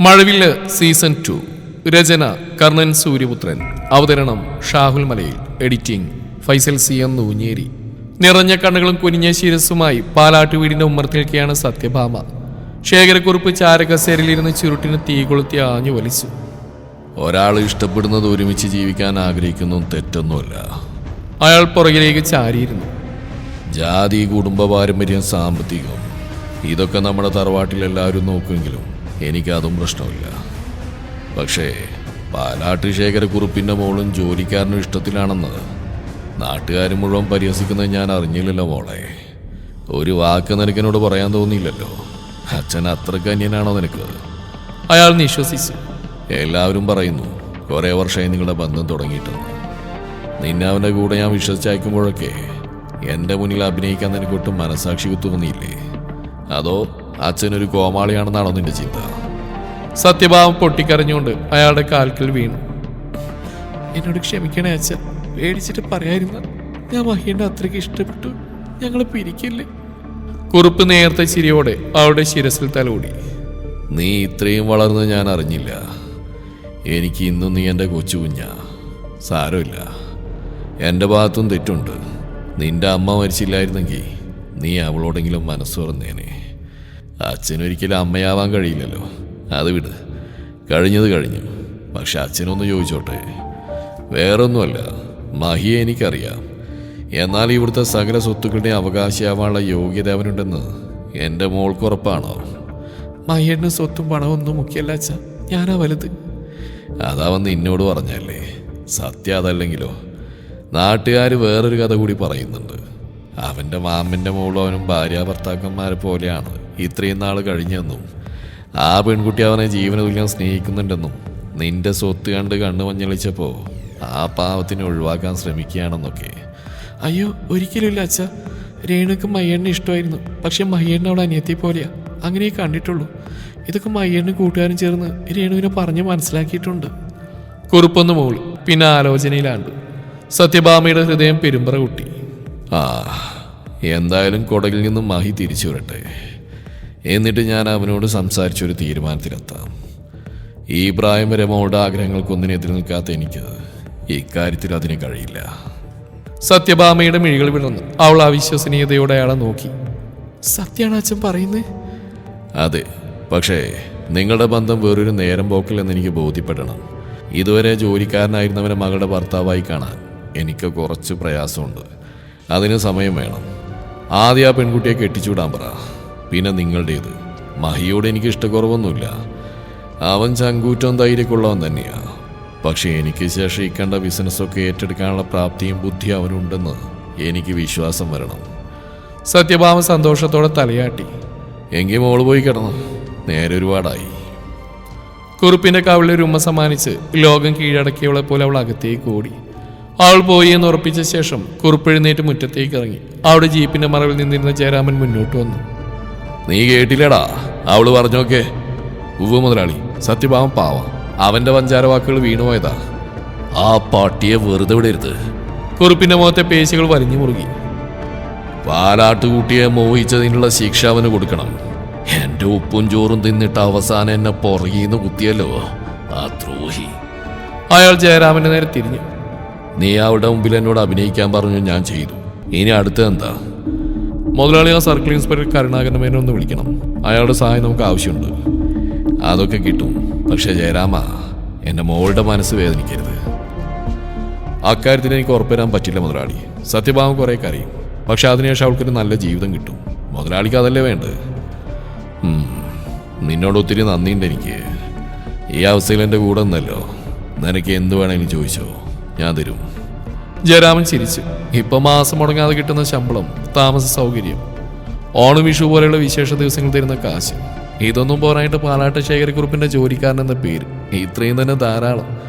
Mazhavillu season two. രചന കർണൻ സൂര്യപുത്രൻ. അവതരണം Shahul Malayil. Editing Faisal C M Noonjeri. നിറഞ്ഞ കണ്ണുകളും കുനിഞ്ഞ ശിരസുമായി പാലാട്ട് വീടിന്റെ ഉമ്മർത്തിൽ നിൽക്കുകയാണ് സത്യഭാമ. ശേഖരക്കുറുപ്പ് ചാരകസേരയിലിരുന്ന് ചുരുട്ടിന് തീ കൊളുത്തി ആഞ്ഞു വലിച്ചു. ഒരാൾ ഇഷ്ടപ്പെടുന്നത് ഒരുമിച്ച് ജീവിക്കാൻ ആഗ്രഹിക്കുന്നു തെറ്റൊന്നുമല്ല. അയാൾ പുറകിലേക്ക് ചാരിയിരുന്നു. ജാതി കുടുംബ പാരമ്പര്യം സാമ്പത്തികം. ഇതൊക്കെ നമ്മുടെ തറവാട്ടിൽ എല്ലാവരും നോക്കുമെങ്കിലും എനിക്കതും പ്രശ്നമില്ല. പക്ഷേ പാലാട്ട് ശേഖരക്കുറുപ്പിന്റെ മോളും ജോലിക്കാരനും ഇഷ്ടത്തിലാണെന്ന് നാട്ടുകാർ മുഴുവൻ പരിഹസിക്കുന്നത് ഞാൻ അറിഞ്ഞില്ലല്ലോ മോളെ. ഒരു വാക്ക് നിനക്കിനോട് പറയാൻ തോന്നിയില്ലല്ലോ. അച്ഛൻ അത്രയ്ക്ക് അന്യനാണോ നിനക്ക്? അയാൾ വിശ്വസിച്ചു എല്ലാവരും പറയുന്നു കുറേ വർഷമായി നിങ്ങളുടെ ബന്ധം തുടങ്ങിയിട്ടുണ്ട്. നിന്നെ അവന്റെ കൂടെ ഞാൻ വിശ്വസിച്ചയക്കുമ്പോഴൊക്കെ എന്റെ മുന്നിൽ അഭിനയിക്കാൻ നിനക്കൊട്ടും മനസാക്ഷി തോന്നിയില്ലേ അതോ അച്ഛനൊരു കോമാളിയാണെന്നാണോ നിന്റെ ചിന്ത? സത്യഭാവം പൊട്ടിക്കരഞ്ഞുകൊണ്ട് അയാളുടെ കാൽക്കൽ വീണു. എന്നോട് ക്ഷമിക്കണേ അച്ഛൻ. പേടിച്ചിട്ട് പറയായിരുന്ന. ഞാൻ മഹിയുടെ അത്രയ്ക്ക് ഇഷ്ടപ്പെട്ടു. ഞങ്ങൾ പിരിക്കില്ലേ? കുറുപ്പ് നേരത്തെ ചിരിയോടെ അവളുടെ ശിരസിൽ തലോടി. നീ ഇത്രയും വളർന്ന് ഞാൻ അറിഞ്ഞില്ല. എനിക്ക് ഇന്നും നീ എന്റെ കൊച്ചു കുഞ്ഞാ. സാരമില്ല. എന്റെ ഭാഗത്തും തെറ്റുണ്ട്. നിന്റെ അമ്മ മരിച്ചില്ലായിരുന്നെങ്കിൽ നീ അവളോടെങ്കിലും മനസ്സ് തുറന്നേനെ. അച്ഛനൊരിക്കലും അമ്മയാവാൻ കഴിയില്ലല്ലോ. അത് വിട്. കഴിഞ്ഞത് കഴിഞ്ഞു. പക്ഷെ അച്ഛനൊന്ന് ചോദിച്ചോട്ടെ? വേറൊന്നുമല്ല. മഹിയെ എനിക്കറിയാം. എന്നാൽ ഇവിടുത്തെ സകല സ്വത്തുക്കളുടെ അവകാശിയാവാനുള്ള യോഗ്യത അവനുണ്ടെന്ന് എന്റെ മോൾക്കുറപ്പാണോ മഹിയുടെ സ്വത്തും പണവും ഒന്നും മുഖ്യമല്ല അച്ഛ. ഞാനാ വലുത്. അതവൻ നിന്നോട് പറഞ്ഞല്ലേ? സത്യം അതല്ലെങ്കിലോ? നാട്ടുകാർ വേറൊരു കഥ കൂടി പറയുന്നുണ്ട്. അവന്റെ മാമന്റെ മോളും അവനും ഭാര്യ ഭർത്താക്കന്മാരെ പോലെയാണ്. ഇത്രയും നാൾ കഴിഞ്ഞെന്നും ആ പെൺകുട്ടി അവനെ ജീവനതുല്യം സ്നേഹിക്കുന്നുണ്ടെന്നും നിന്റെ സ്വത്ത് കണ്ട് കണ്ണു മഞ്ഞളിച്ചപ്പോൾ ആ പാവത്തിനെ ഒഴിവാക്കാൻ ശ്രമിക്കുകയാണെന്നൊക്കെ. അയ്യോ ഒരിക്കലുമില്ല അച്ഛ. രേണുക്ക് മയ്യണ്ണ ഇഷ്ടമായിരുന്നു. പക്ഷെ മയ്യണ്ണ അവിടെ അനിയത്തി പോലെയാ. അങ്ങനെ കണ്ടിട്ടുള്ളൂ. ഇതൊക്കെ മയ്യണ്ണും കൂട്ടുകാരും ചേർന്ന് രേണുവിനെ പറഞ്ഞ് മനസ്സിലാക്കിയിട്ടുണ്ട്. കുറുപ്പൊന്ന് മോൾ പിന്നെ ആലോചനയിലാണ്ട്. സത്യഭാമയുടെ ഹൃദയം പെരുമ്പറ കുട്ടി. ആ എന്തായാലും കൊടകിൽ നിന്നും മഹി തിരിച്ചു വരട്ടെ എന്നിട്ട് ഞാൻ അവനോട് സംസാരിച്ചൊരു തീരുമാനത്തിലെത്താം. ഈ പ്രായം വരെ മോളുടെ ആഗ്രഹങ്ങൾക്കൊന്നിനും എതിർ നിൽക്കാത്ത എനിക്ക് ഇക്കാര്യത്തിൽ അതിന് കഴിയില്ല. സത്യഭാമയുടെ മിഴികൾ വിടർന്നു അവൾ അവിശ്വസനീയതയോടെ അയാളെ നോക്കി. സത്യാണ് അച്ഛൻ പറയുന്നത് അതെ. പക്ഷേ നിങ്ങളുടെ ബന്ധം വേറൊരു നേരം പോക്കില്ലെന്ന് എനിക്ക് ബോധ്യപ്പെടണം. ഇതുവരെ ജോലിക്കാരനായിരുന്നവനെ മകളുടെ ഭർത്താവായി കാണാൻ എനിക്ക് കുറച്ച് പ്രയാസമുണ്ട്. അതിന് സമയം വേണം. ആദ്യം ആ പെൺകുട്ടിയെ കെട്ടിച്ചുവിടാൻ പറ. പിന്നെ നിങ്ങളുടേത്. മഹിയോട് എനിക്ക് ഇഷ്ടക്കുറവൊന്നുമില്ല. അവൻ ചങ്കൂറ്റം ധൈര്യക്കുള്ളവൻ തന്നെയാ. പക്ഷേ എനിക്ക് ശേഷം ഈ കണ്ട ബിസിനസ്സൊക്കെ ഏറ്റെടുക്കാനുള്ള പ്രാപ്തിയും ബുദ്ധിയും അവനുണ്ടെന്ന് എനിക്ക് വിശ്വാസം വരണം. സത്യഭാമ സന്തോഷത്തോടെ തലയാട്ടി. എങ്കിൽ മോൾ പോയി കിടന്നു? നേരെ ഒരുപാടായി. കുറുപ്പിന്റെ കവിളിൽ ഉമ്മ സമ്മാനിച്ച് ലോകം കീഴടക്കിയവളെ പോലെ അവൾ അകത്തേക്ക് ഓടി. അവൾ പോയി എന്ന് ഉറപ്പിച്ച ശേഷം കുറുപ്പെഴുന്നേറ്റ് മുറ്റത്തേക്ക് ഇറങ്ങി. അവിടെ ജീപ്പിന്റെ മറവിൽ നിന്നിരുന്ന ജയരാമൻ മുന്നോട്ട് വന്നു. നീ കേട്ടില്ലടാ. അവൾ പറഞ്ഞോക്കെ. ഉവ്വ് മുതലാളി സത്യഭാവം പാവ. അവന്റെ വഞ്ചാര വാക്കുകൾ വീണുപോയതാ ആ പാട്ടിയെ വെറുതെ വിടരുത്. കുറുപ്പിന്റെ മുഖത്തെ പേശികൾ വലിഞ്ഞു മുറുകി. പാലാട്ടുകൂട്ടിയെ മോഹിച്ചതിനുള്ള ശിക്ഷ അവന് കൊടുക്കണം. എന്റെ ഉപ്പും ചോറും തിന്നിട്ട് അവസാനം എന്നെ പുറകീന്ന് കുത്തിയല്ലോ. ആ ദ്രോഹി. അയാൾ ജയരാമന്റെ നേരെ തിരിഞ്ഞു. നീ അവളുടെ മുമ്പിൽ എന്നോട് അഭിനയിക്കാൻ പറഞ്ഞു ഞാൻ ചെയ്തു. ഇനി അടുത്ത എന്താ മുതലാളി ആ സർക്കിൾ ഇൻസ്പെക്ടർ കരുണാകരൻ മേനെ ഒന്ന് വിളിക്കണം. അയാളുടെ സഹായം നമുക്ക് ആവശ്യമുണ്ട്. അതൊക്കെ കിട്ടും. പക്ഷെ ജയരാമ എന്റെ മോളുടെ മനസ്സ് വേദനിക്കരുത്. അക്കാര്യത്തിന് എനിക്ക് ഉറപ്പുവരാൻ പറ്റില്ല മുതലാളി. സത്യഭാവം കുറെ കറിയും പക്ഷെ അതിനുശേഷം അവൾക്കൊരു നല്ല ജീവിതം കിട്ടും. മുതലാളിക്ക് അതല്ലേ വേണ്ടത്? നിന്നോട് ഒത്തിരി നന്ദിയുണ്ട് എനിക്ക്. ഈ അവസ്ഥയിൽ എന്റെ കൂടെ നിന്നല്ലോ. നിനക്ക് എന്ത് വേണമെങ്കിലും ചോദിച്ചോ. ഞാൻ തരും. ജയരാമൻ ചിരിച്ചു. ഇപ്പൊ മാസം മുടങ്ങാതെ കിട്ടുന്ന ശമ്പളം താമസ സൗകര്യം ഓണം വിഷു പോലെയുള്ള വിശേഷ ദിവസങ്ങൾ തരുന്ന കാശ്. ഇതൊന്നും പോരായിട്ട് പാലാട്ട ശേഖരക്കുറിപ്പിന്റെ ജോലിക്കാരൻ എന്ന പേര്. ഇത്രയും തന്നെ ധാരാളം.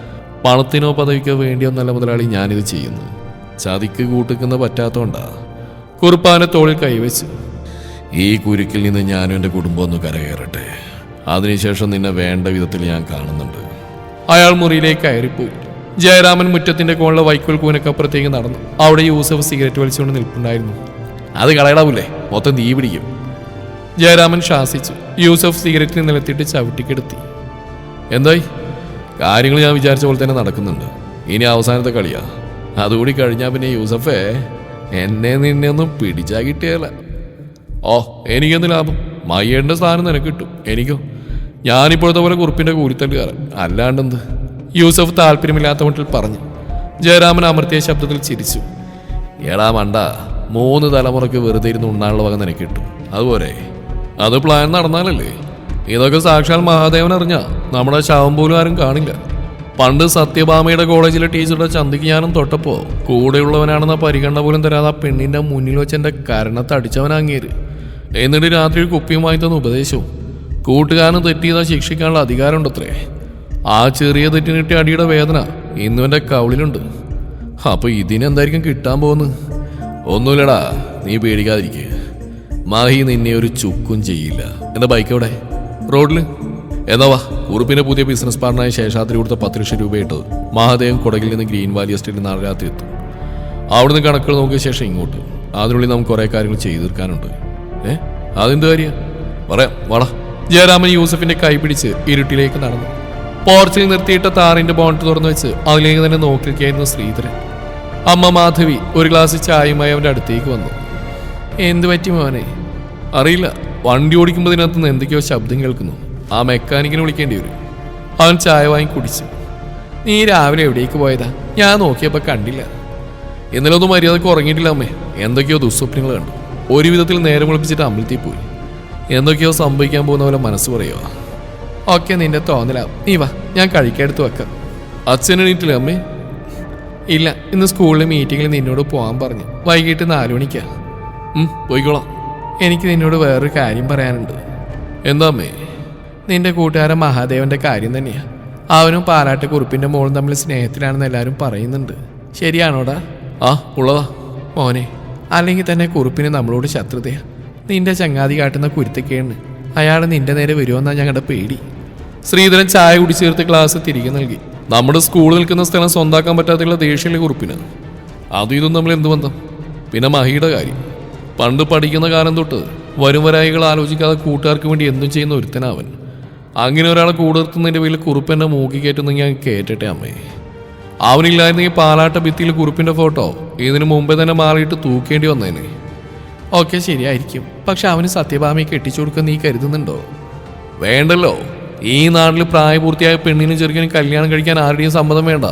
പണത്തിനോ പദവിക്കോ വേണ്ടിയൊന്നല്ല മുതലാളി ഞാനിത് ചെയ്യുന്നു ചതിക്ക് കൂട്ടിക്കുന്ന പറ്റാത്തോണ്ടാ. കുറുപ്പാനെ തോളിൽ കൈവച്ച്. ഈ കുരുക്കിൽ നിന്ന് ഞാനും എന്റെ കുടുംബം ഒന്ന് കരകയറട്ടെ. അതിനുശേഷം നിന്നെ വേണ്ട വിധത്തിൽ ഞാൻ കാണുന്നുണ്ട്. അയാൾ മുറിയിലേക്ക് കയറിപ്പോയി. ജയരാമൻ മുറ്റത്തിന്റെ കോണിലെ വൈക്കോൽ കൂനക്കപ്പുറത്തേക്ക് നടന്നു. അവിടെ യൂസഫ് സിഗരറ്റ് വലിച്ചുകൊണ്ട് നിൽപ്പുണ്ടായിരുന്നു. അത് കളയടാവൂലേ? മൊത്തം തീ പിടിക്കും. ജയരാമൻ ശാസിച്ചു. യൂസഫ് സിഗരറ്റിന് നിലത്തിട്ട് ചവിട്ടിക്കെടുത്തി. എന്തായി? കാര്യങ്ങൾ ഞാൻ വിചാരിച്ച പോലെ തന്നെ നടക്കുന്നുണ്ട്. ഇനി അവസാനത്തെ കളിയാ. അതുകൂടി കഴിഞ്ഞാൽ പിന്നെ യൂസഫേ എന്നെ നിന്നെ ഒന്നും പിടിച്ചാ കിട്ടിയല്ല ഓ എനിക്കെന്ത് ലാഭം? മയ്യേണ്ട സ്ഥാനം നിനക്ക് കിട്ടും. എനിക്കോ? ഞാനിപ്പോഴത്തെ പോലെ കുറിപ്പിന്റെ കൂലിത്തല്ലുകാരൻ അല്ലാണ്ടെന്ത്? യൂസഫ് താല്പര്യമില്ലാത്ത മട്ടിൽ പറഞ്ഞു. ജയരാമൻ അമർത്തിയ ശബ്ദത്തിൽ ചിരിച്ചു. ഏടാ മണ്ട മൂന്ന് തലമുറയ്ക്ക് വെറുതെ ഇരുന്ന് ഉണ്ണാനുള്ള വക നിനക്ക് കിട്ടും അതുപോലെ അത് പ്ലാൻ നടന്നാലല്ലേ? ഇതൊക്കെ സാക്ഷാൽ മഹാദേവൻ അറിഞ്ഞ നമ്മുടെ ശവം പോലും ആരും കാണില്ല. പണ്ട് സത്യഭാമയുടെ കോളേജിലെ ടീച്ചറുടെ ചന്തിക്ക് ഞാനും തൊട്ടപ്പോ കൂടെയുള്ളവനാണെന്ന പരിഗണന പോലും തരാതെ ആ പെണ്ണിന്റെ മുന്നിൽ വെച്ച് എന്റെ കരണത്ത് അടിച്ചവൻ എന്നിട്ട് രാത്രി കുപ്പിയും വാങ്ങി തന്ന ഉപദേശവും. കൂട്ടുകാരന് തെറ്റിയതാ ശിക്ഷിക്കാനുള്ള അധികാരമുണ്ടത്രേ. ആ ചെറിയ തെറ്റിന് കിട്ടിയ അടിയുടെ വേദന ഇന്നും എന്റെ കൗളിലുണ്ട്. അപ്പൊ ഇതിനെന്തായിരിക്കും കിട്ടാൻ പോകുന്നത്? ഒന്നുമില്ലടാ നീ പേടിക്കാതിരിക്കുക മാഹി നിന്നെ ഒരു ചുക്കും ചെയ്യില്ല. എന്റെ ബൈക്ക് എവിടെ? റോഡിൽ എന്നാ വാ ഉറുപ്പിന്റെ പുതിയ ബിസിനസ് പാർട്ണറായ ശേഷാദ്രി കൊടുത്ത പത്ത് ലക്ഷം രൂപ ഇട്ടത്. മഹാദേവൻ കൊടകിൽ നിന്ന് ഗ്രീൻ വാലി എസ്റ്റേറ്റിൽ നാളെ എത്തും. അവിടുന്ന് കണക്കുകൾ നോക്കിയ ശേഷം ഇങ്ങോട്ട്. അതിനുള്ളിൽ നമുക്ക് കുറേ കാര്യങ്ങൾ ചെയ്തു തീർക്കാനുണ്ട് ഏ? അതെന്ത് കാര്യം? പറയാം വാടാ. ജയരാമൻ യൂസഫിന്റെ കൈ പിടിച്ച് ഇരുട്ടിലേക്ക് നടന്നു. പോർച്ചിൽ നിർത്തിയിട്ട താറിന്റെ ബോണ്ട് തുറന്നു വെച്ച് അതിലേക്ക് തന്നെ നോക്കിയിരിക്കുകയായിരുന്നു ശ്രീധരൻ. അമ്മ മാധവി ഒരു ഗ്ലാസ് ചായയുമായി അവന്റെ അടുത്തേക്ക് വന്നു. എന്ത് പറ്റി മോനെ? അറിയില്ല. വണ്ടി ഓടിക്കുമ്പോൾ ഇതിനകത്ത് നിന്ന് എന്തൊക്കെയോ ശബ്ദം കേൾക്കുന്നു. ആ മെക്കാനിക്കിനെ വിളിക്കേണ്ടി വരും. അവൻ ചായ വാങ്ങി കുടിച്ചു. നീ രാവിലെ എവിടേക്ക് പോയതാ? ഞാൻ നോക്കിയപ്പോൾ കണ്ടില്ല. ഇന്നലെ ഒന്നും മര്യാദയ്ക്ക് ഉറങ്ങിയിട്ടില്ല അമ്മേ. എന്തൊക്കെയോ ദുസ്വപ്നങ്ങൾ കണ്ടു. ഒരു വിധത്തിൽ നേരം വിളിപ്പിച്ചിട്ട് അമ്പലത്തിൽ പോയി. എന്തൊക്കെയോ സംഭവിക്കാൻ പോകുന്ന പോലെ മനസ്സ് പറയുക ഓക്കെ നിന്റെ തോന്നലാ. നീ വാ ഞാൻ കഴിക്കെടുത്ത് വെക്കാം. അച്ഛൻ എണീറ്റില്ല അമ്മേ? ഇല്ല ഇന്ന് സ്കൂളിലെ മീറ്റിങ്ങിൽ നിന്നോട് പോകാൻ പറഞ്ഞു. വൈകിട്ട് നാലു മണിക്കാ. ഉം, പോയിക്കോളാം. എനിക്ക് നിന്നോട് വേറൊരു കാര്യം പറയാനുണ്ട്. എന്താ അമ്മേ? നിന്റെ കൂട്ടുകാരൻ മഹാദേവന്റെ കാര്യം തന്നെയാ. അവനും പാലാട്ട് കുറുപ്പിന്റെ മോളും തമ്മിൽ സ്നേഹത്തിലാണെന്ന് എല്ലാവരും പറയുന്നുണ്ട്. ശരിയാണോടാ? ആ ഉള്ളതാ. മോനെ അല്ലെങ്കിൽ തന്നെ കുറുപ്പിന് നമ്മളോട് ശത്രുതയാ. നിന്റെ ചങ്ങാതി കാട്ടുന്ന കുരുത്തക്കേണ് അയാൾ നിന്റെ നേരെ വരുമെന്നാണ് ഞങ്ങളുടെ പേടി. ശ്രീധരൻ ചായ കുടിച്ചു ചേർത്ത് ക്ലാസ് തിരികെ നൽകി. നമ്മുടെ സ്കൂൾ നിൽക്കുന്ന സ്ഥലം സ്വന്താക്കാൻ പറ്റാത്തുള്ള ദേഷ്യമുള്ള കുറിപ്പിന്. അതും ഇതും നമ്മൾ എന്ത് ബന്ധം? പിന്നെ മഹിയുടെ കാര്യം. പണ്ട് പഠിക്കുന്ന കാലം തൊട്ട് വരും വരായികൾ ആലോചിക്കാതെ കൂട്ടുകാർക്ക് വേണ്ടി എന്തും ചെയ്യുന്ന ഒരുത്തനാവൻ. അങ്ങനെ ഒരാളെ കൂടെ നിർത്തുന്നതിന്റെ പേരിൽ എന്നെ മൂക്കി കയറ്റുന്ന ഞാൻ കേട്ടിട്ടെ അമ്മേ. അവനില്ലായിരുന്നെങ്കിൽ പാലാട്ട ഭിത്തിയിൽ കുറുപ്പിന്റെ ഫോട്ടോ ഇതിനു മുമ്പേ തന്നെ മാറിയിട്ട് തൂക്കേണ്ടി വന്നേനെ. ഓക്കെ ശരിയായിരിക്കും. പക്ഷെ അവന് സത്യഭാമയെ കെട്ടിച്ചു കൊടുക്കാൻ നീ കരുതുന്നുണ്ടോ? വേണ്ടല്ലോ. ഈ നാട്ടിൽ പ്രായപൂർത്തിയായ പെണ്ണിനും ചെറുക്കനും കല്യാണം കഴിക്കാൻ ആരുടെയും സമ്മതം വേണ്ട.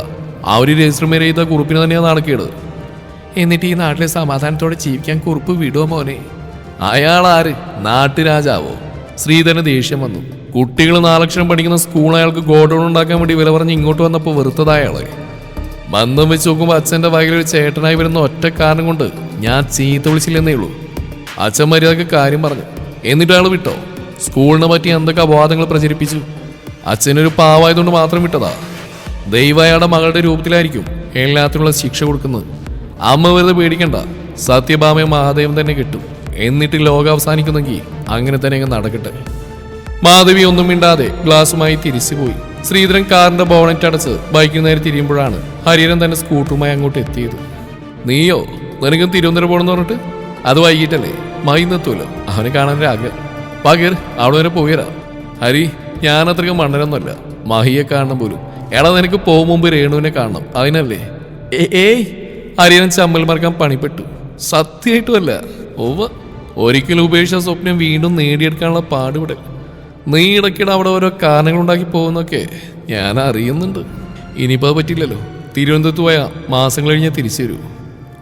അവർ രജിസ്റ്റർ മേരെ ചെയ്ത കുറിപ്പിന് തന്നെയാണ് നടക്കിയത് എന്നിട്ട് ഈ നാട്ടിലെ സമാധാനത്തോടെ ജീവിക്കാൻ കുറിപ്പ് വിടുവോ മോനെ? അയാൾ ആര്? നാട്ടുരാജാവോ? ശ്രീധരന് ദേഷ്യം വന്നു. കുട്ടികൾ നാലക്ഷരം പഠിക്കുന്ന സ്കൂൾ അയാൾക്ക് ഗോഡൗൺ ഉണ്ടാക്കാൻ വേണ്ടി വില പറഞ്ഞ് ഇങ്ങോട്ട് വന്നപ്പോൾ വെറുത്തതായാളെ ബന്ധം വെച്ച് നോക്കുമ്പോൾ അച്ഛന്റെ വകയിൽ ചേട്ടനായി വരുന്ന ഒറ്റ കാരണം കൊണ്ട് ഞാൻ ചീത്ത വിളിച്ചില്ലെന്നേ ഉള്ളൂ. അച്ഛൻ മര്യാദയ്ക്ക് കാര്യം പറഞ്ഞു. എന്നിട്ട് അയാൾ വിട്ടോ? സ്കൂളിനെ പറ്റി എന്തൊക്കെ അപവാദങ്ങൾ പ്രചരിപ്പിച്ചു? അച്ഛനൊരു പാവായതുകൊണ്ട് മാത്രം വിട്ടതാ. ദൈവയാടെ മകളുടെ രൂപത്തിലായിരിക്കും എല്ലാത്തിനുള്ള ശിക്ഷ കൊടുക്കുന്നത്. അമ്മ വെറുതെ പേടിക്കണ്ട. സത്യഭാമയെ മഹാദേവൻ തന്നെ കിട്ടും. എന്നിട്ട് ലോകം അവസാനിക്കുന്നെങ്കിൽ അങ്ങനെ തന്നെ അങ്ങ് നടക്കട്ടെ. മാധവി ഒന്നും മിണ്ടാതെ ഗ്ലാസുമായി തിരിച്ചുപോയി ശ്രീധരൻ കാറിന്റെ ബോണറ്റ് അടച്ച് ബൈക്കിന് നേരെ തിരിയുമ്പോഴാണ് ഹരിഹരൻ തന്റെ സ്കൂട്ടറുമായി അങ്ങോട്ട് എത്തിയത്. നീയോ? നിനക്കും തിരുവനന്തപുരം പോകണമെന്ന് പറഞ്ഞിട്ട്? അത് വൈകിട്ടല്ലേ? മൈന്നെത്തൂലോ അവനെ കാണാൻ ആഗ്രഹം വാ അവിടെ വരെ പോയിരാ ഹരി ഞാൻ അത്രയ്ക്ക് മണ്ണനൊന്നുമല്ല മഹിയെ കാണണം പോലും. എടാ നിനക്ക് പോകും മുമ്പ് രേണുവിനെ കാണണം. അതിനല്ലേ? ഏയ്. ഹരിഹരൻ ചമ്മൽ മറക്കാൻ പണിപ്പെട്ടു. സത്യമായിട്ടുമല്ല. ഓവ ഒരിക്കലും ഉപേക്ഷിച്ച സ്വപ്നം വീണ്ടും നേടിയെടുക്കാനുള്ള പാടുപെടൽ. നീ ഇടയ്ക്കിടെ അവിടെ ഓരോ കാരണങ്ങൾ ഉണ്ടാക്കി പോകുന്നൊക്കെ ഞാൻ അറിയുന്നുണ്ട്. ഇനിയിപ്പോൾ പറ്റില്ലല്ലോ. തിരുവനന്തപുരത്ത് പോയാൽ മാസങ്ങൾ കഴിഞ്ഞാൽ തിരിച്ചു വരൂ.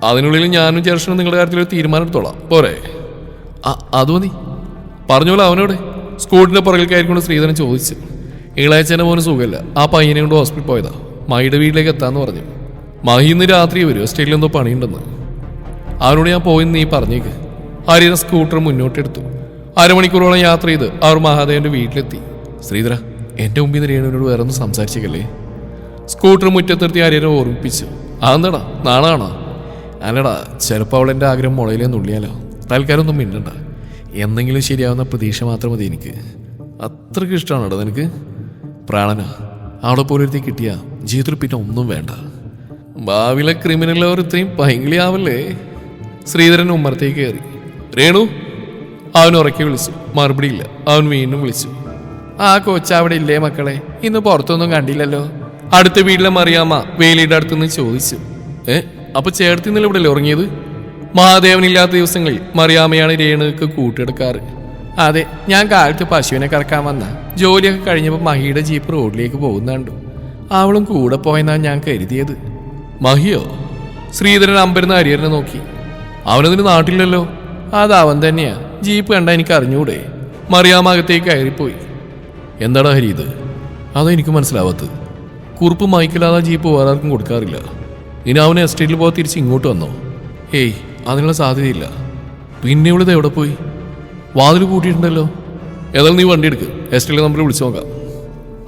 അതിനുള്ളിൽ ഞാനും ചേർഷനും നിങ്ങളുടെ കാര്യത്തിൽ ഒരു തീരുമാനം എടുത്തോളാം. പോരെ. അത് മതി പറഞ്ഞോളൂ അവനോട്. സ്കൂട്ടിന്റെ പുറകിൽ കയറിക്കൊണ്ട് ശ്രീധരൻ ചോദിച്ചു. ഇളയച്ചന്റെ മോന് സുഖമില്ല. ആ പയ്യനെ കൊണ്ട് ഹോസ്പിറ്റൽ പോയതാ. മഹിയുടെ വീട്ടിലേക്ക് എത്താന്ന് പറഞ്ഞു. മഹി ഇന്ന് രാത്രി വരും. സ്റ്റേറ്റിൽ എന്തോ പണിയുണ്ടെന്ന്. അവനോട് ഞാൻ പോയി നീ പറഞ്ഞേക്ക്. ഹരിയുടെ സ്കൂട്ടർ മുന്നോട്ടെടുത്തു. അരമണിക്കൂറോളം യാത്ര ചെയ്ത് അവർ മഹാദേവന്റെ വീട്ടിലെത്തി. ശ്രീധര എന്റെ മുമ്പിൽ നിന്ന് രേണുവിനോട് വേറെ ഒന്നും സംസാരിച്ചേക്കല്ലേ? സ്കൂട്ടർ മുറ്റത്ത് നിർത്തി ഹരിയനെ ഓർമ്മിപ്പിച്ചു. അതെന്താടാ? നാളാണോ അല്ലടാ ചിലപ്പോൾ അവളെന്റെ ആഗ്രഹം മുളയിലേ നുള്ളിയാലോ തൽക്കാലം ഒന്നും മിണ്ടണ്ട. എന്തെങ്കിലും ശരിയാവുന്ന പ്രതീക്ഷ മാത്രം മതി എനിക്ക്. അത്രയ്ക്ക് ഇഷ്ടമാണ് കേട്ടോ നിനക്ക്? പ്രാണന. അവിടെ പോലൊരുത്തി കിട്ടിയ ജീവിതത്തിൽ പിന്നെ ഒന്നും വേണ്ട. ഭാവിയിലെ ക്രിമിനൽ അവർ ഇത്രയും പൈങ്കിളിയാവല്ലേ ശ്രീധരൻ ഉമ്മറത്തേക്ക് കയറി. രേണു അവൻ ഉറക്കി വിളിച്ചു. മറുപടിയില്ല അവൻ വീണ്ടും വിളിച്ചു. ആ കൊച്ച അവിടെ ഇല്ലേ മക്കളെ? ഇന്ന് പുറത്തൊന്നും കണ്ടില്ലല്ലോ. അടുത്ത വീട്ടിലെ മറിയാമ്മ വേലിയുടെ അടുത്തുനിന്ന് ചോദിച്ചു. ഏ അപ്പൊ ചേർത്തിന്നല്ലേ ഇവിടെ ഉറങ്ങിയത്? മഹാദേവനില്ലാത്ത ദിവസങ്ങളിൽ മറിയാമ്മയാണ് രേണുക്ക് കൂട്ടിയെടുക്കാറ്. അതെ ഞാൻ കാലത്ത് പശുവിനെ കറക്കാൻ വന്ന. ജോലിയൊക്കെ കഴിഞ്ഞപ്പോൾ മഹിയുടെ ജീപ്പ് റോഡിലേക്ക് പോകുന്ന കണ്ടു. അവളും കൂടെ പോയെന്നാണ് ഞാൻ കരുതിയത്. മഹിയോ? ശ്രീധരൻ അമ്പരുന്ന അരിയറിനെ നോക്കി. അവനതിന് നാട്ടിലല്ലോ അത് അവൻ തന്നെയാ. ജീപ്പ് കണ്ട എനിക്ക് അറിഞ്ഞൂടെ. മറിയാമകത്തേക്ക് കയറിപ്പോയി. എന്താടാ ഹരി ഇത്? അതാ എനിക്ക് മനസ്സിലാവാത്തത്. കുറുപ്പ് മൈക്കില്ലാതെ ജീപ്പ് വേറെ ആർക്കും കൊടുക്കാറില്ല. ഇനി അവനെ എസ്റ്റേറ്റിൽ പോകാൻ തിരിച്ച് ഇങ്ങോട്ട് വന്നോ. ഏയ് അതിനുള്ള സാധ്യതയില്ല. പിന്നെ ഇവിടുത്തെ എവിടെ പോയി? വാതിൽ കൂട്ടിയിട്ടുണ്ടല്ലോ ഏതായാലും നീ വണ്ടി എടുക്ക്. എസ്റ്റിലെ നമ്പർ വിളിച്ചു നോക്കാം.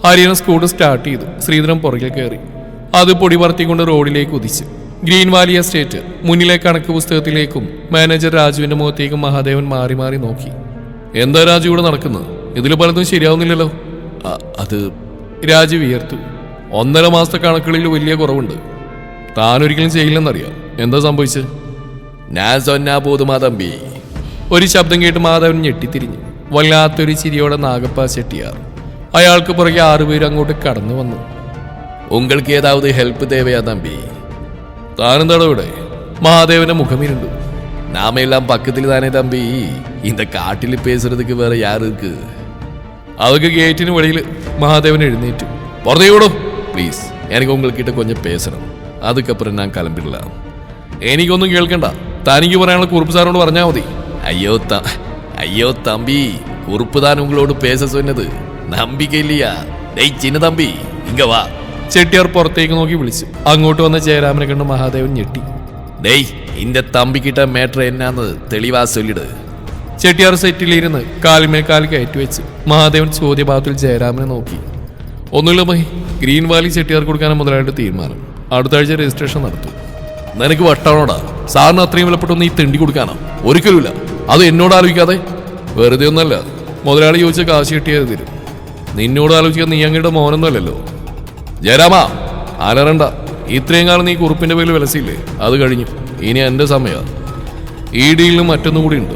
ഹരിയാന സ്കൂട്ടർ സ്റ്റാർട്ട് ചെയ്തു. ശ്രീധരൻ പുറകിൽ കയറി. അത് പൊടി പറത്തിക്കൊണ്ട് റോഡിലേക്ക് ഉദിച്ചു. Green valley estate. മുന്നിലെ കണക്ക് പുസ്തകത്തിലേക്കും മാനേജർ രാജുവിന്റെ മുഖത്തേക്കും മഹാദേവൻ മാറി മാറി നോക്കി. എന്താ രാജു ഇവിടെ നടക്കുന്നത്? ഇതിൽ പലതും ശരിയാവുന്നില്ലല്ലോ. അത് രാജു വിയർത്തു. ഒന്നര മാസത്തെ കണക്കുകളിൽ വലിയ കുറവുണ്ട്. താനൊരിക്കലും ചെയ്യില്ലെന്നറിയാം. എന്താ സംഭവിച്ചത്? ഞാൻ സൊന്നാ പോതുമാ തമ്പി ഒരു ശബ്ദം കേട്ട് മാധവൻ ഞെട്ടിത്തിരിഞ്ഞു വല്ലാത്തൊരു ചിരിയോടെ നാഗപ്പ ചെട്ടിയാർ അയാൾക്ക് പുറകെ ആറുപേരും അങ്ങോട്ട് കടന്നു വന്നു ഉങ്ങൾക്ക് ഏതാവത് ഹെൽപ്പ് തേവയാ തമ്പി താനെന്താടോ ഇവിടെ മഹാദേവന്റെ മുഖമിരുണ്ടു நாம எல்லாம் பக்கத்தில் தானே தம்பி இந்த காட்டில் பேசுறதுக்கு வேற யாரு இருக்கு അതൊക്കെ ഗേറ്റിന് വെളിയിൽ മഹാദേവൻ എഴുന്നേറ്റു പുറത്തേ വിടോ ப்ளீஸ் எனக்கு உங்ககிட்ட கொஞ்சம் பேசணும் அதுக்கப்புறம் நான் கிளம்பிடலாம் എനിക്കൊന്നും കേൾക്കണ്ട താനിക്ക് പറയാനുള്ള കുറുപ്പ് സാറോട് പറഞ്ഞാൽ മതി. അയ്യോ ത അയ്യോ തമ്പി കുറുപ്പ് താൻ ഉങ്ങളോട് പേസ സൊന്നത് നമ്പിക്കയില്ലയാ ഡേയ് ചിന്ന തമ്പി ഇങ്ങ വാ. ചെട്ടിയാർ പുറത്തേക്ക് നോക്കി വിളിച്ചു. അങ്ങോട്ട് വന്ന ജയരാമനെ കണ്ട് മഹാദേവൻ ഞെട്ടി. ഡേയ് ഇന്റെ തമ്പിക്കിട്ട മേട്ടർ എന്നാന്ന് തെളിവാ സൊല്ലിട് ചെട്ടിയാർ സെറ്റിലിരുന്ന് കാലിമേ കാലി കയറ്റി വെച്ച് മഹാദേവൻ ചോദ്യഭാഗത്തിൽ ജയരാമനെ നോക്കി. ഒന്നുമില്ല മഹി ഗ്രീൻ വാലി ചെട്ടിയാർ കൊടുക്കാനും മുതലായിട്ട് തീരുമാനം. അടുത്ത ആഴ്ച രജിസ്ട്രേഷൻ നടത്തും. നിനക്ക് വട്ടാണോടാ? സാറിന് അത്രയും വിലപ്പെട്ടൊന്നും ഈ തെണ്ടി കൊടുക്കാനോ. ഒരിക്കലുമില്ല. അത് എന്നോട് ആലോചിക്കാതെ. വെറുതെ ഒന്നല്ല. മുതലാളി ചോദിച്ച കാശ് കിട്ടിയത് തരും. നിന്നോട് ആലോചിക്കാൻ നീ അങ്ങയുടെ മോനൊന്നുമല്ലല്ലോ. ജയരാമ അലറണ്ട. ഇത്രയും കാലം നീ കുറുപ്പിന്റെ പേരിൽ വിലസിയില്ലേ? അത് കഴിഞ്ഞു. ഇനി എന്റെ സമയം. ഈ ഡീലിനും മറ്റൊന്നും കൂടി ഉണ്ട്.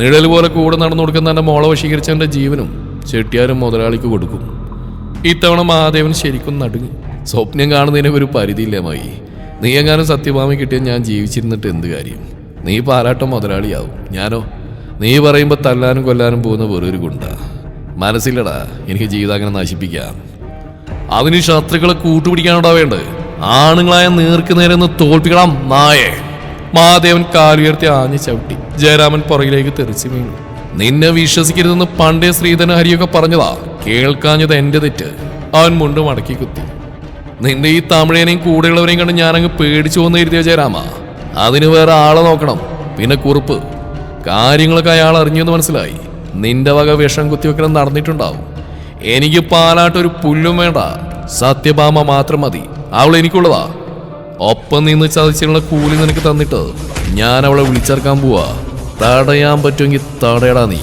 നിഴൽ പോലെ കൂടെ നടന്നു കൊടുക്കുന്ന എന്റെ മോളെ വശീകരിച്ച എന്റെ ജീവനും ചെട്ടിയാരും മുതലാളിക്ക് കൊടുക്കും. ഇത്തവണ മഹാദേവൻ ശരിക്കും നടുങ്ങി. സ്വപ്നം കാണുന്നതിന് ഒരു പരിധിയില്ലമായി നീ എങ്ങാനും സത്യഭാമി കിട്ടിയ ഞാൻ ജീവിച്ചിരുന്നിട്ട് എന്ത് കാര്യം? നീ പാലാട്ടം മുതലാളിയാവും. ഞാനോ? നീ പറയുമ്പോൾ തല്ലാനും കൊല്ലാനും പോകുന്ന വെറൊരു ഗുണ്ട. മനസ്സില്ലടാ എനിക്ക് ജീവിതം അങ്ങനെ നശിപ്പിക്കാം. അതിന് ശത്രുക്കളെ കൂട്ടുപിടിക്കാനോടാ വേണ്ടത്. ആണുങ്ങളായ നേർക്ക് നേരെ ഒന്ന് തോൽപ്പിക്കണം നായേ. മഹാദേവൻ കാലുയർത്തി ആഞ്ഞു ചവിട്ടി. ജയരാമൻ പുറകിലേക്ക് തെറിച്ചു വീണു. നിന്നെ വിശ്വസിക്കരുതെന്ന് പണ്ടേ ശ്രീധന ഹരിയൊക്കെ പറഞ്ഞതാ. കേൾക്കാഞ്ഞത് എന്റെ തെറ്റ്. അവൻ മുണ്ട് മടക്കി കുത്തി. നിന്റെ ഈ തമിഴനെയും കൂടെയുള്ളവരെയും കണ്ട് ഞാനങ്ങ് പേടിച്ചു വന്ന് ഇരുത്തിയ ജയരാമ? അതിന് വേറെ ആളെ നോക്കണം. പിന്നെ കുറിപ്പ്. കാര്യങ്ങളൊക്കെ അയാൾ അറിഞ്ഞെന്ന് മനസ്സിലായി. നിന്റെ വക വിഷം കുത്തിവെക്കണം നടന്നിട്ടുണ്ടാവും. എനിക്ക് പാലാട്ടൊരു പുല്ലും വേണ്ട. സത്യഭാമ മാത്രം മതി. അവൾ എനിക്കുള്ളതാ. ഒപ്പം നിന്ന് ചതിച്ചിട്ടുള്ള കൂലി നിനക്ക് തന്നിട്ട് ഞാൻ അവളെ വിളിച്ചേർക്കാൻ പോവാ. തടയാൻ പറ്റുമെങ്കിൽ തടയടാ നീ.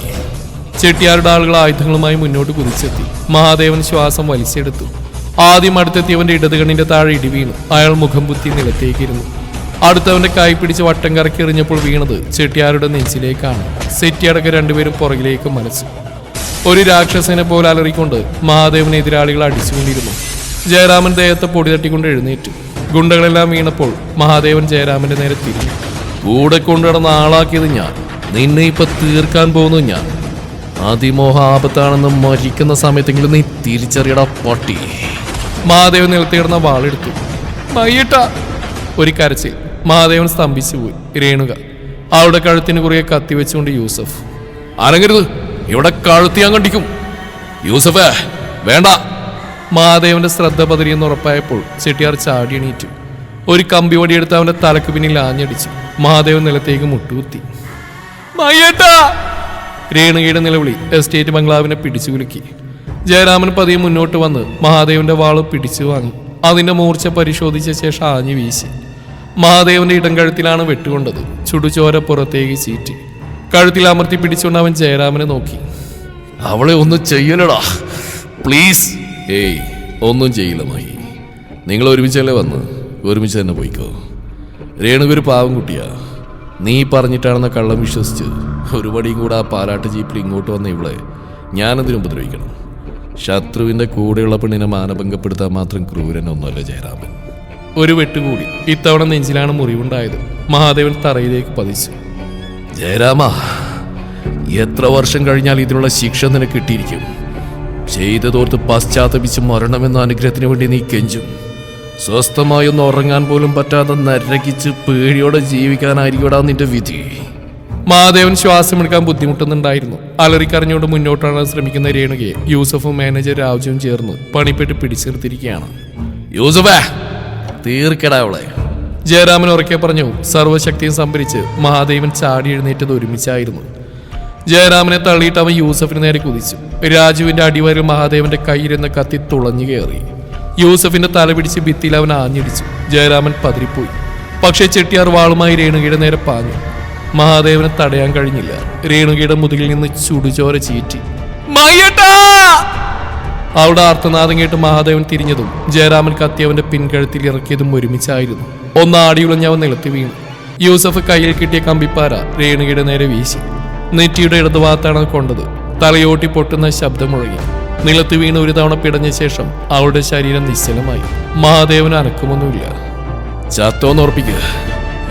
ചെട്ടിയാരുടെ ആളുകൾ ആയുധങ്ങളുമായി മുന്നോട്ട് കുതിച്ചെത്തി. മഹാദേവൻ ശ്വാസം വലിച്ചെടുത്തു. ആദ്യം അടുത്തെത്തിയവന്റെ ഇടത് കണ്ണിന്റെ താഴെ ഇടി വീണു. അയാൾ മുഖം പുത്തി നിലത്തേക്കിരുന്നു. അടുത്തവന്റെ കൈ പിടിച്ച് വട്ടം കറക്കി എറിഞ്ഞപ്പോൾ വീണത് ചെട്ടിയാരുടെ നെഞ്ചിലേക്കാണ്. സെറ്റിയടക്കം രണ്ടുപേരും പുറകിലേക്ക് മനസ്സു ഒരു രാക്ഷസനെ പോലെ അലറിക്കൊണ്ട് മഹാദേവനെ എതിരാളികൾ അടിച്ചുകൊണ്ടിരുന്നു. ജയരാമൻ ദേഹത്തെ പൊടി തട്ടിക്കൊണ്ട് എഴുന്നേറ്റു. ഗുണ്ടകളെല്ലാം വീണപ്പോൾ മഹാദേവൻ ജയരാമന്റെ നേരെ തിരിഞ്ഞു. കൂടെ കൊണ്ടുനടന്ന ആളാക്കിയത് ഞാൻ. നിന്നെ ഇപ്പൊ തീർക്കാൻ പോകുന്നു ഞാൻ. അതിമോഹ ആപത്താണെന്ന് മരിക്കുന്ന സമയത്തെങ്കിലും നീ തിരിച്ചറിയടാ പൊട്ടി. മഹാദേവൻ നിലത്തിയിടുന്ന വാളെടുത്തു. മയ്യട്ട. ഒരു കരച്ചിൽ. മഹാദേവൻ സ്തംഭിച്ചു പോയി. രേണുക. അവളുടെ കഴുത്തിന് കുറിയെ കത്തിവെച്ചുകൊണ്ട് യൂസഫ്. അനങ്ങരുത്. ഇവിടെ കഴുത്തി ഞാൻ കണ്ടിക്കും. യൂസഫേ വേണ്ട. മഹാദേവന്റെ ശ്രദ്ധ പതിരിയെന്ന് ഉറപ്പായപ്പോൾ ചെട്ടിയാർ ചാടി എണീറ്റു. ഒരു കമ്പി വടിയെടുത്ത് അവന്റെ തലക്ക് പിന്നിൽ ആഞ്ഞടിച്ചു. മഹാദേവൻ നിലത്തേക്ക് മുട്ടുകുത്തി. രേണുകയുടെ നിലവിളി എസ്റ്റേറ്റ് ബംഗ്ലാവിനെ പിടിച്ചു കുലുക്കി. ജയരാമൻ പതിയെ മുന്നോട്ട് വന്ന് മഹാദേവന്റെ വാൾ പിടിച്ചു വാങ്ങി. അതിന്റെ മൂർച്ച പരിശോധിച്ച ശേഷം ആഞ്ഞു വീശി. മഹാദേവന്റെ ഇടം കഴുത്തിലാണ് വെട്ടുകൊണ്ടത്. ചുടുചോര പുറത്തേക്ക് ചീറ്റി. കഴുത്തിൽ അമർത്തി പിടിച്ചുകൊണ്ട് അവൻ ജയരാമനെ നോക്കി. അവളെ ഒന്നും ചെയ്യലടാ പ്ലീസ്. ഏയ് ഒന്നും ചെയ്യില്ല മായി നിങ്ങൾ ഒരുമിച്ചല്ലേ വന്ന്? ഒരുമിച്ച് തന്നെ പോയിക്കോ. രേണുക ഒരു പാവം കുട്ടിയാ. നീ പറഞ്ഞിട്ടാണെന്ന കള്ളം വിശ്വസിച്ച് ഒരുപടിയും കൂടെ ആ പാലാട്ട് ജീപ്പിൽ ഇങ്ങോട്ട് വന്ന ഇവളെ ഞാനെന്തിനും ഉപദ്രവിക്കണം? ശത്രുവിന്റെ കൂടെയുള്ള പെണ്ണിനെ മാനഭംഗപ്പെടുത്താൻ മാത്രം ക്രൂരനൊന്നുമല്ല ജയരാമൻ. ഒരു വെട്ടുകൂടി. ഇത്തവണ നെഞ്ചിലാണ് മുറിവുണ്ടായത്. മഹാദേവൻ തറയിലേക്ക് പതിച്ചു. ജയരാമ എത്ര വർഷം കഴിഞ്ഞാൽ ഇതിനുള്ള ശിക്ഷ നിനക്ക് കിട്ടിയിരിക്കും? ചെയ്തതോർത്ത് പശ്ചാത്തപിച്ച് മരണമെന്ന അനുഗ്രഹത്തിന് വേണ്ടി നീ കെഞ്ചും. സ്വസ്ഥമായി ഒന്ന് ഉറങ്ങാൻ പോലും പറ്റാതെ നരകിച്ച് പേടിയോടെ ജീവിക്കാനായിരിക്കടാ നിന്റെ വിധി. മഹാദേവൻ ശ്വാസമെടുക്കാൻ ബുദ്ധിമുട്ടുന്നുണ്ടായിരുന്നു. അലറിക്കറിഞ്ഞുകൊണ്ട് മുന്നോട്ടാണ് ശ്രമിക്കുന്ന രേണുകയെ യൂസഫും മാനേജർ രാജുവും ചേർന്ന് പണിപ്പെട്ട് പിടിച്ചു നിർത്തിയിരിക്കുകയാണ് യൂസഫേ തീർക്കടാ അവളെ. ജയരാമൻ ഉറക്കെ പറഞ്ഞു സർവശക്തിയും സംഭരിച്ച് മഹാദേവൻ ചാടി എഴുന്നേറ്റത് ഒരുമിച്ചായിരുന്നു. ജയരാമനെ തള്ളിയിട്ട് അവൻ യൂസഫിന് നേരെ കുതിച്ചു. രാജുവിന്റെ അടിവരിൽ മഹാദേവന്റെ കയ്യിലിരുന്ന കത്തി തുളഞ്ഞു കയറി. യൂസഫിന്റെ തല പിടിച്ച് ഭിത്തിയിൽ അവൻ ആഞ്ഞിടിച്ചു. ജയരാമൻ പതിരിപ്പോയി. പക്ഷേ ചെട്ടിയാർ വാളുമായി രേണുകയുടെ നേരെ പാഞ്ഞു. മഹാദേവനെ തടയാൻ കഴിഞ്ഞില്ല. രേണുകയുടെ മുതുകിൽ നിന്ന് ചുടുചോര ചീറ്റി. മയ്യട്ടാ! അവിടെ ആർത്തനാദം കേട്ട് മഹാദേവൻ തിരിഞ്ഞതും ജയരാമൻ കത്തി അവന്റെ പിൻകഴുത്തിൽ ഇറക്കിയതും ഒരുമിച്ചായിരുന്നു. ഒന്ന് ആടിയുളഞ്ഞ് അവൻ നിലത്ത് വീണു. യൂസഫ് കയ്യിൽ കിട്ടിയ കമ്പിപ്പാര രേണുകയുടെ നേരെ വീശി. നെറ്റിയുടെ ഇടതുഭാഗത്താണ് കൊണ്ടത്. തലയോട്ടി പൊട്ടുന്ന ശബ്ദം മുഴങ്ങി. നിലത്ത് വീണ് ഒരു തവണ പിടഞ്ഞ ശേഷം അവളുടെ ശരീരം നിശ്ചലമായി. മഹാദേവന് അനക്കമൊന്നുമില്ല. ചത്തോന്ന് ഉറപ്പിക്കുക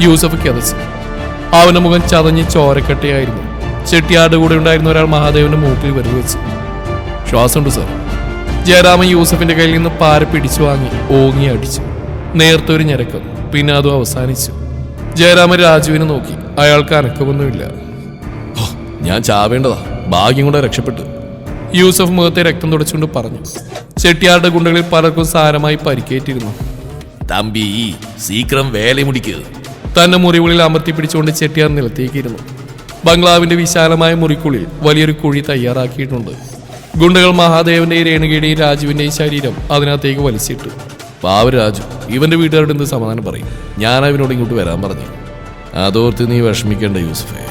യൂസഫ് കിതച്ചു. അവന്റെ മുഖം ചതഞ്ഞ് ചോരക്കട്ടയായിരുന്നു. ചെട്ടിയാട് കൂടെ ഉണ്ടായിരുന്ന ഒരാൾ മഹാദേവന്റെ മൂക്കിൽ വെറുതെ വെച്ചു ശ്വാസമുണ്ട് സാർ. ജയരാമൻ യൂസഫിന്റെ കയ്യിൽ നിന്ന് പാര പിടിച്ചു വാങ്ങി ഓങ്ങി അടിച്ചു. നേർത്തൊരു ഞരക്കം പിന്നെ അതും അവസാനിച്ചു. ജയരാമൻ രാജുവിനെ നോക്കി. അയാൾക്ക് അനക്കമൊന്നുമില്ല. ഞാൻ ചാവേണ്ടതാ. ഭാഗ്യം കൂടെ രക്ഷപ്പെട്ടു. യൂസഫ് മുഖത്തെ രക്തം തുടച്ചുകൊണ്ട് പറഞ്ഞു. ചെട്ടിയാരുടെ ഗുണ്ടകളിൽ പലർക്കും സാരമായി പരിക്കേറ്റിരുന്നു. തമ്പി സീക്രം വേല മുടിക്കുക തന്നെ മുറിവുകളിൽ അമർത്തി പിടിച്ചുകൊണ്ട് ചെട്ടിയാർ നിലത്തേക്കിരുന്നു. ബംഗ്ലാവിന്റെ വിശാലമായ മുറിക്കുള്ളിൽ വലിയൊരു കുഴി തയ്യാറാക്കിയിട്ടുണ്ട്. ഗുണ്ടകൾ മഹാദേവന്റെയും രേണുകയുടെയും രാജുവിന്റെയും ശരീരം അതിനകത്തേക്ക് വലിച്ചിട്ടു. പാവരാജു ഇവന്റെ വീട്ടുകാരോട് എന്ത് സമാധാനം പറയും? ഞാൻ അവനോട് ഇങ്ങോട്ട് വരാൻ പറഞ്ഞു. അതോർത്ത് നീ വിഷമിക്കേണ്ട യൂസഫേ.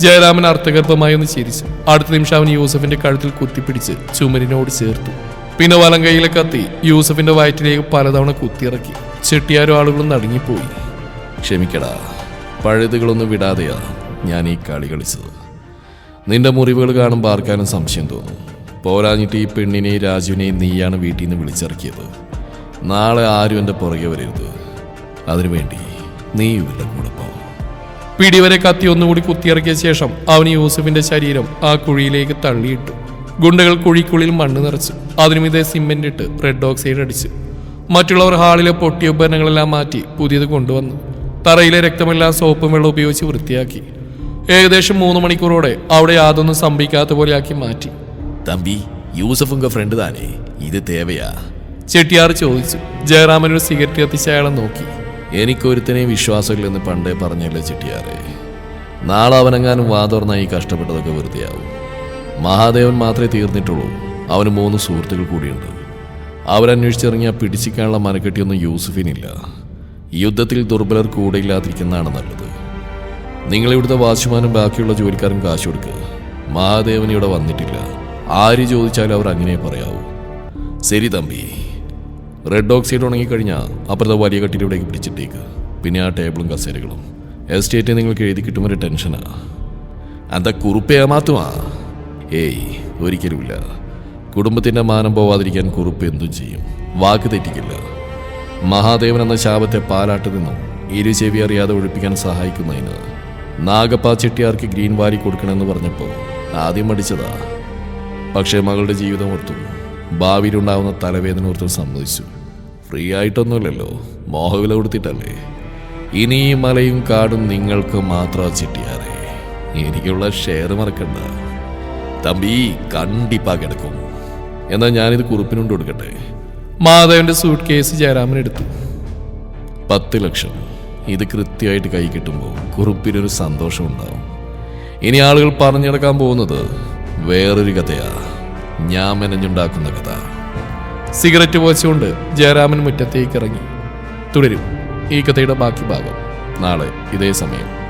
ജയരാമൻ അർത്ഥഗർഭമായി ഒന്ന് ചിരിച്ചു. അടുത്ത നിമിഷം അവൻ യൂസഫിന്റെ കഴുത്തിൽ കുത്തിപ്പിടിച്ച് ചുമരിനോട് ചേർത്തു. പിന്നെ വലം കൈയിലെ കത്തി യൂസഫിന്റെ വയറ്റിലേക്ക് പലതവണ കുത്തിയിറക്കി. ചെട്ടിയാരും ആളുകളും നടുങ്ങിപ്പോയി. ക്ഷമിക്കടാ. പഴുതുകളൊന്നും വിടാതെയാ ഞാൻ ഈ കളി കളിച്ചത്. നിന്റെ മുറിവുകൾ കാണുമ്പോൾ ആർക്കാനും സംശയം തോന്നും. പോരാഞ്ഞിട്ട് ഈ പെണ്ണിനെയും രാജുവിനെയും നീയാണ് വീട്ടിൽ നിന്ന് വിളിച്ചിറക്കിയത്. നാളെ ആരും എന്റെ പുറകെ വരരുത്. അതിനുവേണ്ടി നീ ഇവരുടെ കൂടെ പോ. പിടിവരെ കത്തി ഒന്നുകൂടി കുത്തിയിറക്കിയ ശേഷം അവൻ യൂസഫിന്റെ ശരീരം ആ കുഴിയിലേക്ക് തള്ളിയിട്ടു. ഗുണ്ടകൾ കുഴിക്കുള്ളിൽ മണ്ണ് നിറച്ചു. അതിനുമിതേ സിമെന്റ് ഇട്ട് റെഡ് ഓക്സൈഡ് അടിച്ചു. മറ്റുള്ളവർ ഹാളിലെ പൊട്ടിയ ഉപകരണങ്ങളെല്ലാം മാറ്റി പുതിയത് കൊണ്ടുവന്നു. തറയിലെ രക്തമെല്ലാം സോപ്പും വെള്ളം ഉപയോഗിച്ച് വൃത്തിയാക്കി. ഏകദേശം മൂന്ന് മണിക്കൂറോടെ അവിടെ യാതൊന്നും സംഭവിക്കാത്ത പോലെയാക്കി മാറ്റി. തമ്പി യൂസഫ് ഫ്രണ്ട് താനേ. ഇത് തേവയാ. ചെട്ടിയാർ ചോദിച്ചു. ജയറാമൻ ഒരു സിഗരറ്റ് കത്തിച്ച് അയാളെ നോക്കി. എനിക്കൊരുത്തനെയും വിശ്വാസമില്ലെന്ന് പണ്ടേ പറഞ്ഞല്ലേ ചെട്ടിയാറെ. നാളെ അവനെങ്ങാനും വാതോർന്നായി കഷ്ടപ്പെട്ടതൊക്കെ വൃത്തിയാവും മഹാദേവൻ മാത്രമേ തീർന്നിട്ടുള്ളൂ. അവന് മൂന്ന് സുഹൃത്തുക്കൾ കൂടിയുണ്ട്. അവരന്വേഷിച്ചിറങ്ങിയാൽ പിടിച്ചിക്കാനുള്ള മനക്കെട്ടിയൊന്നും യൂസുഫിനില്ല. യുദ്ധത്തിൽ ദുർബലർ കൂടെ ഇല്ലാതിരിക്കുന്നതാണ് നല്ലത്. നിങ്ങൾ ഇവിടുത്തെ വാച്ച്മാനും ബാക്കിയുള്ള ജോലിക്കാരും കാശ് കൊടുക്കുക മഹാദേവൻ ഇവിടെ വന്നിട്ടില്ല. ആര് ചോദിച്ചാലും അവർ അങ്ങനെ പറയാവൂ. ശരി തമ്പി. റെഡ് ഓക്സൈഡ് ഉണങ്ങിക്കഴിഞ്ഞാൽ അപ്പുറത്തെ വലിയ കട്ടിലൂടേക്ക് പിടിച്ചിട്ടേക്ക്. പിന്നെ ആ ടേബിളും കസേരകളും. എസ്റ്റേറ്റ് നിങ്ങൾക്ക് എഴുതി കിട്ടുമ്പോൾ ഒരു ടെൻഷനാ. എന്താ കുറുപ്പ് ഏമാത്തുമാ ഏയ് ഒരിക്കലുമില്ല. കുടുംബത്തിന്റെ മാനം പോവാതിരിക്കാൻ കുറുപ്പ് എന്തും ചെയ്യും. വാക്ക് തെറ്റിക്കില്ല. മഹാദേവൻ എന്ന ശാപത്തെ പാലാട്ട് നിന്നും ഇരു ചെവി അറിയാതെ ഒഴിപ്പിക്കാൻ സഹായിക്കുന്നതിന് നാഗപ്പ ചെട്ടിയാർക്ക് ഗ്രീൻ വാരി കൊടുക്കണമെന്ന് പറഞ്ഞപ്പോൾ ആദ്യം മടിച്ചതാ. പക്ഷേ മകളുടെ ജീവിതം ഓർത്തും ഭാവിയിലുണ്ടാവുന്ന തലവേദന ഓർത്തും സമ്മതിച്ചു. ഫ്രീ ആയിട്ടൊന്നുമില്ലല്ലോ മോഹവില കൊടുത്തിട്ടല്ലേ? ഇനി ഈ മലയും കാടും നിങ്ങൾക്ക് മാത്രം ചിട്ടിയാറേ എനിക്കുള്ള ഷെയർ മറക്കണ്ട. തമ്പി കണ്ടിപ്പാ കിടക്കും എന്നാൽ ഞാനിത് കുറിപ്പിനുണ്ട് കൊടുക്കട്ടെ? മാധവന്റെ സൂട്ട് കേസ് ജയരാമൻ എടുത്തു. പത്ത് ലക്ഷം. ഇത് കൃത്യമായിട്ട് കൈ കിട്ടുമ്പോൾ കുറുപ്പിനൊരു സന്തോഷം ഉണ്ടാവും ഇനി ആളുകൾ പറഞ്ഞു നടക്കാൻ പോകുന്നത് വേറൊരു കഥയാ. ഞാൻ മെനഞ്ഞുണ്ടാക്കുന്ന കഥ. സിഗരറ്റ് പോച്ചുകൊണ്ട് ജയരാമൻ മുറ്റത്തേക്ക് ഇറങ്ങി. തുടരും. ഈ കഥയുടെ ബാക്കി ഭാഗം. നാളെ ഇതേ സമയം.